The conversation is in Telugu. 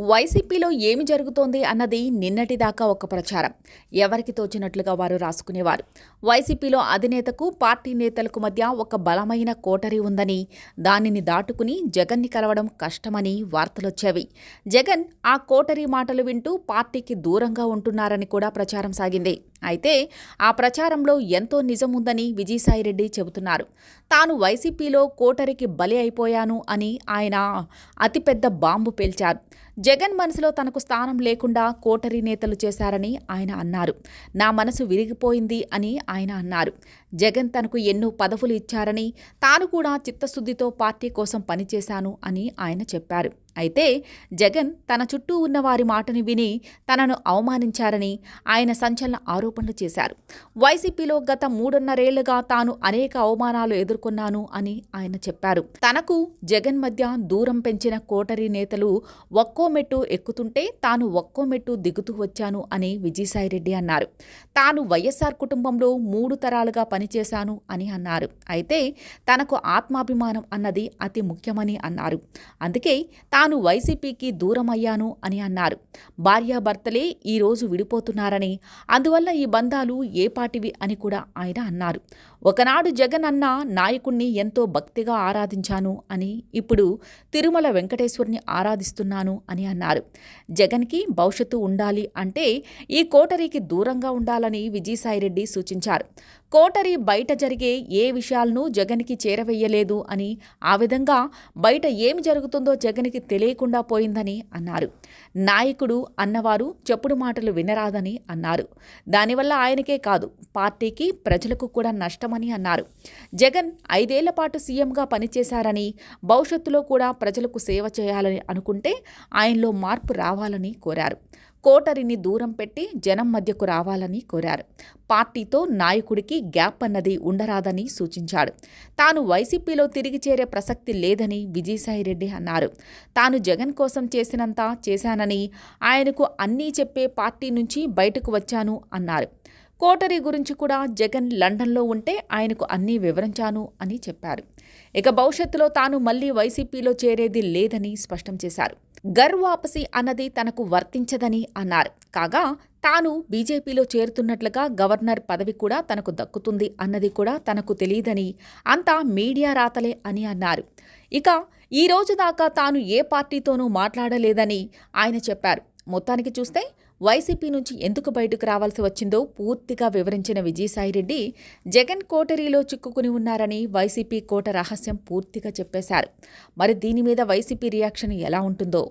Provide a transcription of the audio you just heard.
వైసీపీలో ఏమి జరుగుతోంది అన్నది నిన్నటిదాకా ఒక ప్రచారం. ఎవరికి తోచినట్లుగా వారు రాసుకునేవారు? వైసీపీలో అధినేతకు పార్టీ నేతలకు మధ్య ఒక బలమైన కోటరీ ఉందని దానిని దాటుకుని జగన్ని కలవడం కష్టమని వార్తలొచ్చేవి. జగన్ ఆ కోటరీ మాటలు వింటూ పార్టీకి దూరంగా ఉంటున్నారని కూడా ప్రచారం సాగింది. అయితే ఆ ప్రచారంలో ఎంతో నిజముందని విజయసాయిరెడ్డి చెబుతున్నారు. తాను వైసీపీలో కోటరికి బలి అయిపోయాను అని ఆయన అతిపెద్ద బాంబు పేల్చారు. జగన్ మనసులో తనకు స్థానం లేకుండా కోటరీ నేతలు చేశారని ఆయన అన్నారు. నా మనసు విరిగిపోయింది అని ఆయన అన్నారు. జగన్ తనకు ఎన్నో పదవులు ఇచ్చారని తాను కూడా చిత్తశుద్ధితో పార్టీ కోసం పనిచేశాను అని ఆయన చెప్పారు. అయితే జగన్ తన చుట్టూ ఉన్న వారి మాటని విని తనను అవమానించారని ఆయన సంచలన ఆరోపణలు చేశారు. వైసీపీలో గత మూడున్నరేళ్ళుగా తాను అనేక అవమానాలు ఎదుర్కొన్నాను అని ఆయన చెప్పారు. తనకు జగన్ మధ్య దూరం పెంచిన కోటరీ నేతలు ఒక్కో మెట్టు ఎక్కుతుంటే తాను ఒక్కో మెట్టు దిగుతూ వచ్చాను అని విజయసాయిరెడ్డి అన్నారు. తాను వైఎస్ఆర్ కుటుంబంలో మూడు తరాలుగా పనిచేశాను అని అన్నారు. అయితే తనకు ఆత్మాభిమానం అన్నది అతి ముఖ్యమని అన్నారు. అందుకే తాను వైసీపీకి దూరం అయ్యాను అని అన్నారు. భార్యాభర్తలే ఈరోజు విడిపోతున్నారని అందువల్ల ఈ బంధాలు ఏ పాటివి అని కూడా ఆయన అన్నారు. ఒకనాడు జగన్ అన్న నాయకుణ్ణి ఎంతో భక్తిగా ఆరాధించాను అని ఇప్పుడు తిరుమల వెంకటేశ్వరుని ఆరాధిస్తున్నాను అని అన్నారు. జగన్కి భవిష్యత్తు ఉండాలి అంటే ఈ కోటరీకి దూరంగా ఉండాలని విజయసాయిరెడ్డి సూచించారు. కోటరీ బయట జరిగే ఏ విషయాలను జగన్కి చేరవేయలేదు అని ఆ విధంగా బయట ఏమి జరుగుతుందో జగన్కి తెలియకుండా పోయిందని అన్నారు. నాయకుడు అన్నవారు చెప్పుడు మాటలు వినరాదని అన్నారు. దానివల్ల ఆయనకే కాదు పార్టీకి ప్రజలకు కూడా నష్టమని అన్నారు. జగన్ ఐదేళ్ళ పాటు సీఎంగా పనిచేశారని భవిష్యత్తులో కూడా ప్రజలకు సేవ చేయాలని అనుకుంటే ఆయనలో మార్పు రావాలని కోరారు. కోటరిని దూరం పెట్టి జనం మధ్యకు రావాలని కోరారు. పార్టీతో నాయకుడికి గ్యాప్ అన్నది ఉండరాదని సూచించాడు. తాను వైసీపీలో తిరిగి చేరే ప్రసక్తి లేదని విజయసాయిరెడ్డి అన్నారు. తాను జగన్ కోసం చేసినంత చేశానని ఆయనకు అన్నీ చెప్పే పార్టీ నుంచి బయటకు వచ్చాను అన్నారు. కోటరీ గురించి కూడా జగన్ లండన్లో ఉంటే ఆయనకు అన్నీ వివరించాను అని చెప్పారు. ఇక భవిష్యత్తులో తాను మళ్ళీ వైసీపీలో చేరేది లేదని స్పష్టం చేశారు. గర్ వాపసి అన్నది తనకు వర్తించదని అన్నారు. కాగా తాను బీజేపీలో చేరుతున్నట్లుగా గవర్నర్ పదవి కూడా తనకు దక్కుతుంది అన్నది కూడా తనకు తెలియదని అంతా మీడియా రాతలే అని అన్నారు. ఇక ఈ రోజు దాకా తాను ఏ పార్టీతోనూ మాట్లాడలేదని ఆయన చెప్పారు. మొత్తానికి చూస్తే వైసీపీ నుంచి ఎందుకు బయటకు రావాల్సి వచ్చిందో పూర్తిగా వివరించిన విజయసాయిరెడ్డి జగన్ కోటరీలో చిక్కుకుని ఉన్నారని వైసీపీ కోట రహస్యం పూర్తిగా చెప్పేశారు. మరి దీని మీద వైసీపీ రియాక్షన్ ఎలా ఉంటుందో?